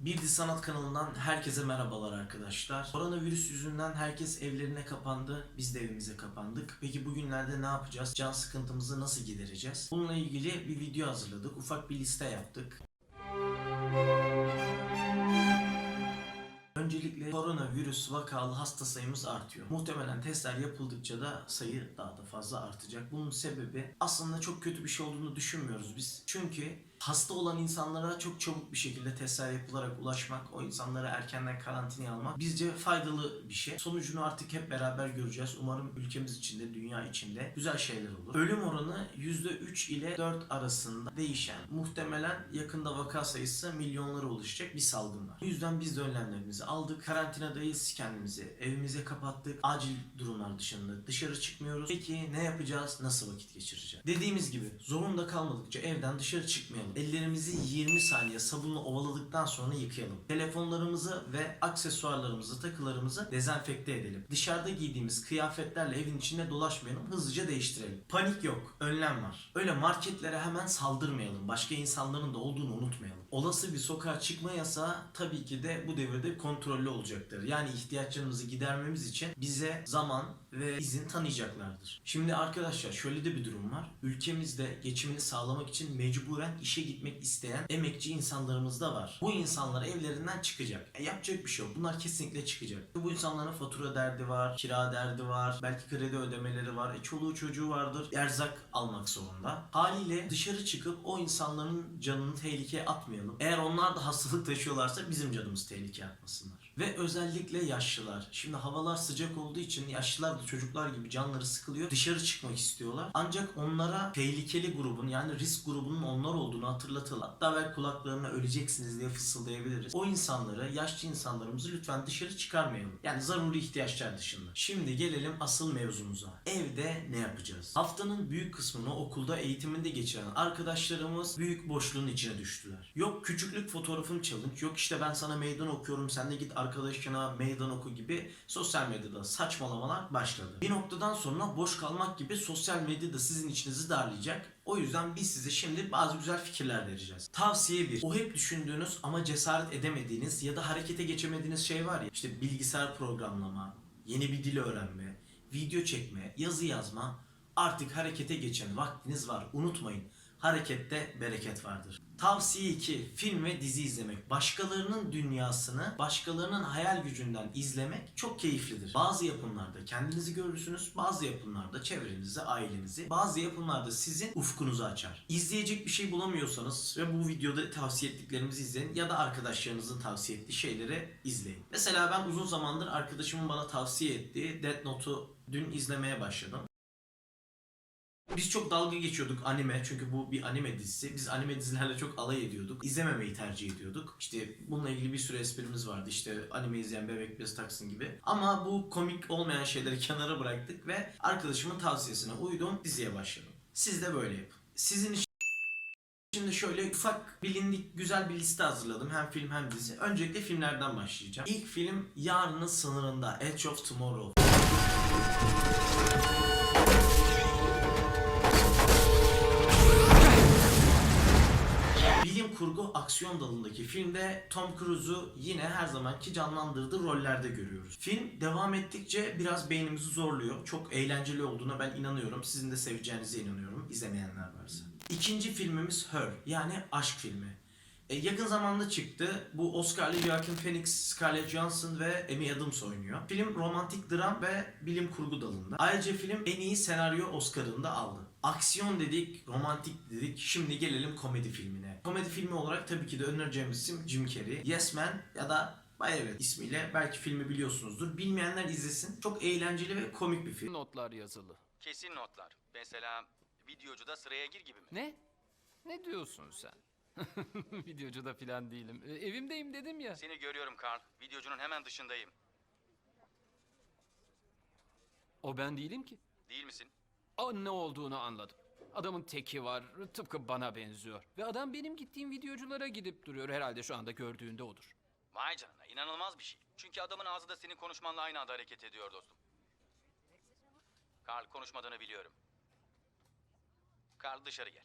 Bir Dizi Sanat kanalından herkese merhabalar arkadaşlar. Koronavirüs yüzünden herkes evlerine kapandı. Biz de evimize kapandık. Peki bugünlerde ne yapacağız? Can sıkıntımızı nasıl gidereceğiz? Bununla ilgili bir video hazırladık. Ufak bir liste yaptık. Öncelikle koronavirüs vakalı hasta sayımız artıyor. Muhtemelen testler yapıldıkça da sayı daha da fazla artacak. Bunun sebebi aslında çok kötü bir şey olduğunu düşünmüyoruz biz. Çünkü hasta olan insanlara çok çabuk bir şekilde testler yapılarak ulaşmak, o insanları erkenden karantinaya almak bizce faydalı bir şey. Sonucunu artık hep beraber göreceğiz. Umarım ülkemiz içinde, dünya içinde güzel şeyler olur. Ölüm oranı %3 ile 4 arasında değişen, muhtemelen yakında vaka sayısı milyonlara ulaşacak bir salgın var. Bu yüzden biz de önlemlerimizi aldık. Karantinadayız kendimizi. Evimize kapattık. Acil durumlar dışında dışarı çıkmıyoruz. Peki ne yapacağız? Nasıl vakit geçireceğiz? Dediğimiz gibi zorunda kalmadıkça evden dışarı çıkmayalım. Ellerimizi 20 saniye sabunla ovaladıktan sonra yıkayalım. Telefonlarımızı ve aksesuarlarımızı, takılarımızı dezenfekte edelim. Dışarıda giydiğimiz kıyafetlerle evin içinde dolaşmayalım. Hızlıca değiştirelim. Panik yok. Önlem var. Öyle marketlere hemen saldırmayalım. Başka insanların da olduğunu unutmayalım. Olası bir sokağa çıkma yasağı tabii ki de bu devirde kontrollü olacaktır. Yani ihtiyaçlarımızı gidermemiz için bize zaman ve izin tanıyacaklardır. Şimdi arkadaşlar şöyle de bir durum var. Ülkemizde geçimini sağlamak için mecburen işe gitmek isteyen emekçi insanlarımız da var. Bu insanlar evlerinden çıkacak. E, yapacak bir şey yok. Bunlar kesinlikle çıkacak. Bu insanların fatura derdi var, kira derdi var, belki kredi ödemeleri var. E, çoluğu çocuğu vardır. Erzak almak zorunda. Haliyle dışarı çıkıp o insanların canını tehlikeye atmayalım. Eğer onlar da hastalık taşıyorlarsa bizim canımız tehlikeye atmasınlar. Ve özellikle yaşlılar. Şimdi havalar sıcak olduğu için yaşlılar da çocuklar gibi canları sıkılıyor. Dışarı çıkmak istiyorlar. Ancak onlara tehlikeli grubun yani risk grubunun onlar olduğunu hatırlatalım. Hatta belki kulaklarına öleceksiniz diye fısıldayabiliriz. O insanları, yaşlı insanlarımızı lütfen dışarı çıkarmayalım. Yani zaruri ihtiyaçlar dışında. Şimdi gelelim asıl mevzumuza. Evde ne yapacağız? Haftanın büyük kısmını okulda eğitiminde geçiren arkadaşlarımız büyük boşluğun içine düştüler. Yok küçüklük fotoğrafım challenge, yok işte ben sana meydan okuyorum sen de git arkadaşına meydan oku gibi sosyal medyada saçmalamalar başladı. Bir noktadan sonra boş kalmak gibi sosyal medyada sizin içinizi darlayacak. O yüzden biz size şimdi bazı güzel fikirler vereceğiz. Tavsiye 1. O hep düşündüğünüz ama cesaret edemediğiniz ya da harekete geçemediğiniz şey var ya. İşte bilgisayar programlama, yeni bir dil öğrenme, video çekme, yazı yazma. Artık harekete geçen vaktiniz var. Unutmayın. Harekette bereket vardır. Tavsiye 2. Film ve dizi izlemek. Başkalarının dünyasını, başkalarının hayal gücünden izlemek çok keyiflidir. Bazı yapımlarda kendinizi görürsünüz, bazı yapımlarda çevrenizi, ailenizi, bazı yapımlarda sizin ufkunuzu açar. İzleyecek bir şey bulamıyorsanız ve bu videoda tavsiye ettiklerimizi izleyin ya da arkadaşlarınızın tavsiye ettiği şeyleri izleyin. Mesela ben uzun zamandır arkadaşımın bana tavsiye ettiği Death Note'u dün izlemeye başladım. Biz çok dalga geçiyorduk anime çünkü bu bir anime dizisi. Biz anime dizilerle çok alay ediyorduk. İzlememeyi tercih ediyorduk. İşte bununla ilgili bir sürü esprimiz vardı. İşte anime izleyen bebek bez taksın gibi. Ama bu komik olmayan şeyleri kenara bıraktık ve arkadaşımın tavsiyesine uydum diziye başladım. Siz de böyle yapın. Sizin için Şimdi şöyle ufak bilindik güzel bir liste hazırladım. Hem film hem dizi. Öncelikle filmlerden başlayacağım. İlk film Yarının Sınırında. Edge of Tomorrow. Kurgu aksiyon dalındaki filmde Tom Cruise'u yine her zamanki canlandırdığı rollerde görüyoruz. Film devam ettikçe biraz beynimizi zorluyor. Çok eğlenceli olduğuna ben inanıyorum. Sizin de seveceğinize inanıyorum. izlemeyenler varsa. İkinci filmimiz Her yani aşk filmi. E, yakın zamanda çıktı. Bu Oscar'lı Joaquin Phoenix, Scarlett Johansson ve Amy Adams oynuyor. Film romantik dram ve bilim kurgu dalında. Ayrıca film en iyi senaryo Oscar'ını da aldı. Aksiyon dedik, romantik dedik. Şimdi gelelim komedi filmine. Komedi filmi olarak tabii ki de önereceğimiz isim Jim Carrey. Yes Man ya da Bay Evet ismiyle belki filmi biliyorsunuzdur. Bilmeyenler izlesin. Çok eğlenceli ve komik bir film. Notlar yazılı. Kesin notlar. Mesela videocuda sıraya gir gibi mi? Ne? Ne diyorsun sen? Videocuda filan değilim. E, evimdeyim dedim ya. Seni görüyorum Karl. Videocunun hemen dışındayım. O ben değilim ki. Değil misin? Aa, ne olduğunu anladım. Adamın teki var, tıpkı bana benziyor. Ve adam benim gittiğim videoculara gidip duruyor. Herhalde şu anda gördüğünde odur. Vay canına inanılmaz bir şey. Çünkü adamın ağzı da senin konuşmanla aynı anda hareket ediyor dostum. Karl konuşmadığını biliyorum. Karl dışarı gel.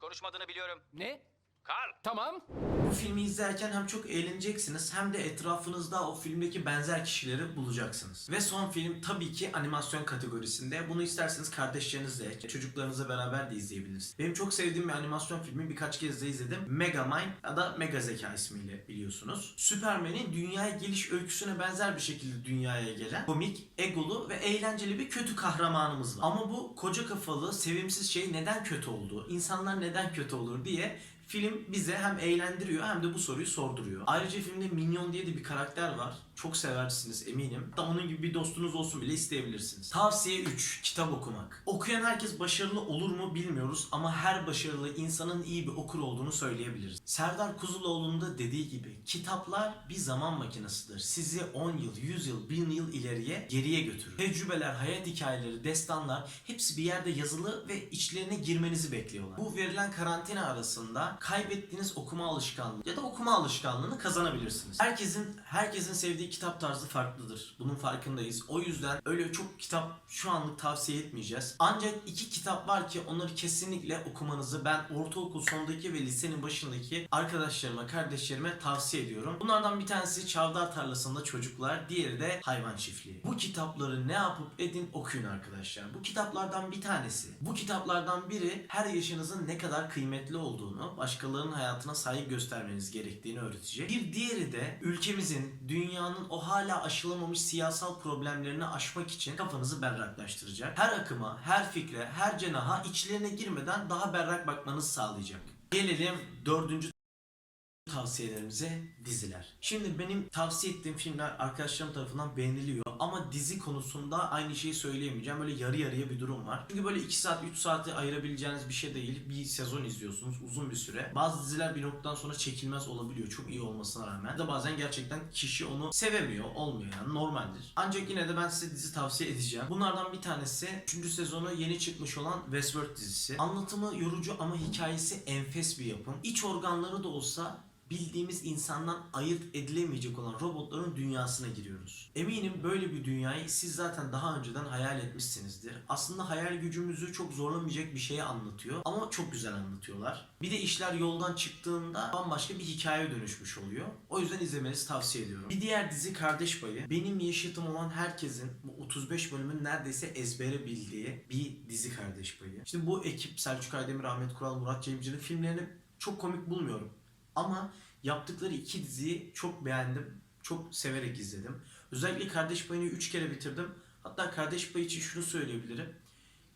Konuşmadığını biliyorum. Ne? Karl! Tamam. Bu filmi izlerken hem çok eğleneceksiniz hem de etrafınızda o filmdeki benzer kişileri bulacaksınız. Ve son film tabii ki animasyon kategorisinde. Bunu isterseniz kardeşlerinizle, çocuklarınızla beraber de izleyebilirsiniz. Benim çok sevdiğim bir animasyon filmi birkaç kez de izledim. Megamind ya da Mega Zeka ismiyle biliyorsunuz. Superman'in dünyaya geliş öyküsüne benzer bir şekilde dünyaya gelen komik, egolu ve eğlenceli bir kötü kahramanımız var. Ama bu koca kafalı, sevimsiz şey neden kötü oldu? İnsanlar neden kötü olur diye Film bize hem eğlendiriyor hem de bu soruyu sorduruyor. Ayrıca filmde Minyon diye de bir karakter var. Çok seversiniz eminim. Hatta onun gibi bir dostunuz olsun bile isteyebilirsiniz. Tavsiye 3. Kitap okumak. Okuyan herkes başarılı olur mu bilmiyoruz ama her başarılı insanın iyi bir okur olduğunu söyleyebiliriz. Serdar Kuzuloğlu'nun da dediği gibi kitaplar bir zaman makinesidir. Sizi 10 yıl, 100 yıl, 1000 yıl ileriye geriye götürür. Tecrübeler, hayat hikayeleri, destanlar hepsi bir yerde yazılı ve içlerine girmenizi bekliyorlar. Bu verilen karantina arasında kaybettiğiniz okuma alışkanlığı ya da okuma alışkanlığını kazanabilirsiniz. Herkesin herkesin sevdiği kitap tarzı farklıdır. Bunun farkındayız. O yüzden öyle çok kitap şu anlık tavsiye etmeyeceğiz. Ancak iki kitap var ki onları kesinlikle okumanızı ben ortaokul sondaki ve lisenin başındaki arkadaşlarıma, kardeşlerime tavsiye ediyorum. Bunlardan bir tanesi Çavdar Tarlası'nda Çocuklar, diğeri de Hayvan Çiftliği. Bu kitapları ne yapıp edin okuyun arkadaşlar. Bu kitaplardan bir tanesi. Bu kitaplardan biri her yaşınızın ne kadar kıymetli olduğunu, başkalarının hayatına saygı göstermeniz gerektiğini öğretecek. Bir diğeri de ülkemizin, dünyanın o hala aşılamamış siyasal problemlerini aşmak için kafanızı berraklaştıracak. Her akıma, her fikre, her cenaha içlerine girmeden daha berrak bakmanızı sağlayacak. Gelelim dördüncü tavsiyelerimize diziler. Şimdi benim tavsiye ettiğim filmler arkadaşlarım tarafından beğeniliyor ama dizi konusunda aynı şeyi söyleyemeyeceğim. Böyle yarı yarıya bir durum var. Çünkü böyle 2 saat 3 saati ayırabileceğiniz bir şey değil. Bir sezon izliyorsunuz uzun bir süre. Bazı diziler bir noktadan sonra çekilmez olabiliyor çok iyi olmasına rağmen. Da bazen gerçekten kişi onu sevemiyor, olmuyor yani normaldir. Ancak yine de ben size dizi tavsiye edeceğim. Bunlardan bir tanesi 3. sezonu yeni çıkmış olan Westworld dizisi. Anlatımı yorucu ama hikayesi enfes bir yapım. İç organları da olsa bildiğimiz insandan ayırt edilemeyecek olan robotların dünyasına giriyoruz. Eminim böyle bir dünyayı siz zaten daha önceden hayal etmişsinizdir. Aslında hayal gücümüzü çok zorlamayacak bir şeyi anlatıyor ama çok güzel anlatıyorlar. Bir de işler yoldan çıktığında bambaşka bir hikaye dönüşmüş oluyor. O yüzden izlemenizi tavsiye ediyorum. Bir diğer dizi Kardeş Payı. Benim yaşıtım olan herkesin bu 35 bölümün neredeyse ezbere bildiği bir dizi Kardeş Payı. İşte bu ekip Selçuk Aydemir, Ahmet Kural, Murat Cemcir'in filmlerini çok komik bulmuyorum. Ama yaptıkları iki diziyi çok beğendim. Çok severek izledim. Özellikle Kardeş Payı'nı 3 kere bitirdim. Hatta Kardeş Payı için şunu söyleyebilirim.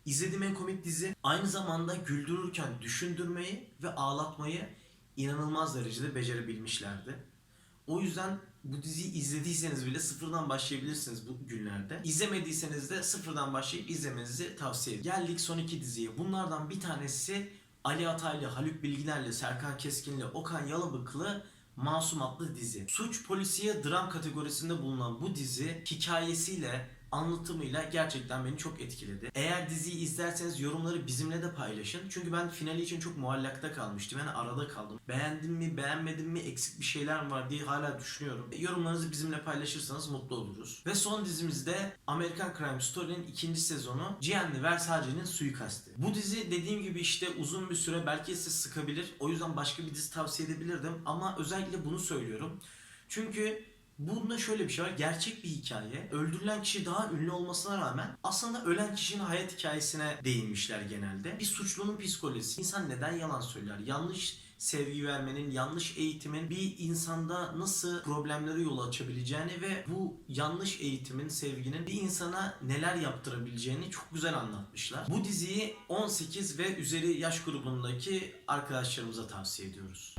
İzlediğim en komik dizi aynı zamanda güldürürken düşündürmeyi ve ağlatmayı inanılmaz derecede becerebilmişlerdi. O yüzden bu diziyi izlediyseniz bile sıfırdan başlayabilirsiniz bu günlerde. İzlemediyseniz de sıfırdan başlayıp izlemenizi tavsiye ederim. Geldik son iki diziye. Bunlardan bir tanesi Ali Ataylı, Haluk Bilginer'le, Serkan Keskin'le, Okan Yalabık'lı Masum adlı dizi. Suç, polisiye, dram kategorisinde bulunan bu dizi hikayesiyle, anlatımıyla gerçekten beni çok etkiledi. Eğer diziyi izlerseniz yorumları bizimle de paylaşın. Çünkü ben finali için çok muallakta kalmıştım. Yani arada kaldım. Beğendim mi, beğenmedim mi, eksik bir şeyler var diye hala düşünüyorum. E, Yorumlarınızı bizimle paylaşırsanız mutlu oluruz. Ve son dizimizde American Crime Story'nin ikinci sezonu Gianni Versace'nin suikasti. Bu dizi dediğim gibi işte uzun bir süre belki sizi sıkabilir. O yüzden başka bir dizi tavsiye edebilirdim. Ama özellikle bunu söylüyorum. Çünkü Bunda şöyle bir şey var. Gerçek bir hikaye. Öldürülen kişi daha ünlü olmasına rağmen aslında ölen kişinin hayat hikayesine değinmişler genelde. Bir suçlunun psikolojisi. İnsan neden yalan söyler? Yanlış sevgi vermenin, yanlış eğitimin bir insanda nasıl problemlere yol açabileceğini ve bu yanlış eğitimin, sevginin bir insana neler yaptırabileceğini çok güzel anlatmışlar. Bu diziyi 18 ve üzeri yaş grubundaki arkadaşlarımıza tavsiye ediyoruz.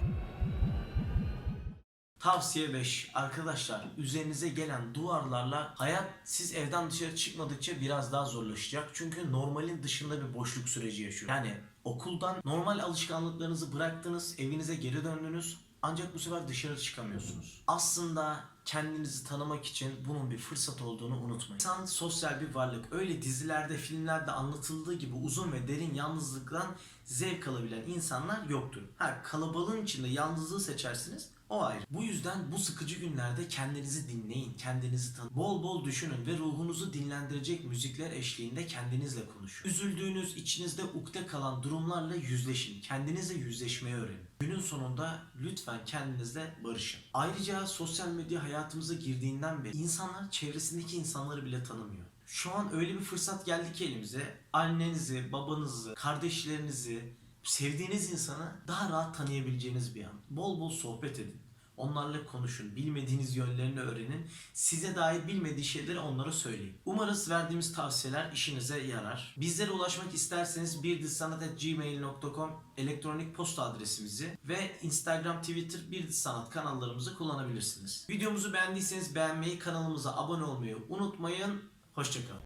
Tavsiye 5. Arkadaşlar üzerinize gelen duvarlarla hayat siz evden dışarı çıkmadıkça biraz daha zorlaşacak. Çünkü normalin dışında bir boşluk süreci yaşıyor. Yani okuldan normal alışkanlıklarınızı bıraktınız, evinize geri döndünüz. Ancak bu sefer dışarı çıkamıyorsunuz. Aslında kendinizi tanımak için bunun bir fırsat olduğunu unutmayın. İnsan sosyal bir varlık. Öyle dizilerde, filmlerde anlatıldığı gibi uzun ve derin yalnızlıktan zevk alabilen insanlar yoktur. Ha kalabalığın içinde yalnızlığı seçersiniz O ayrı. Bu yüzden bu sıkıcı günlerde kendinizi dinleyin, kendinizi tanıyın. Bol bol düşünün ve ruhunuzu dinlendirecek müzikler eşliğinde kendinizle konuşun. Üzüldüğünüz, içinizde ukde kalan durumlarla yüzleşin. Kendinizle yüzleşmeyi öğrenin. Günün sonunda lütfen kendinizle barışın. Ayrıca sosyal medya hayatımıza girdiğinden beri insanlar çevresindeki insanları bile tanımıyor. Şu an öyle bir fırsat geldi ki elimize. Annenizi, babanızı, kardeşlerinizi, sevdiğiniz insanı daha rahat tanıyabileceğiniz bir an. Bol bol sohbet edin. Onlarla konuşun, bilmediğiniz yönlerini öğrenin. Size dair bilmediği şeyleri onlara söyleyin. Umarız verdiğimiz tavsiyeler işinize yarar. Bizlere ulaşmak isterseniz birdilsanat.gmail.com elektronik posta adresimizi ve Instagram, Twitter Bir kanallarımızı kullanabilirsiniz. Videomuzu beğendiyseniz beğenmeyi, kanalımıza abone olmayı unutmayın. Hoşçakalın.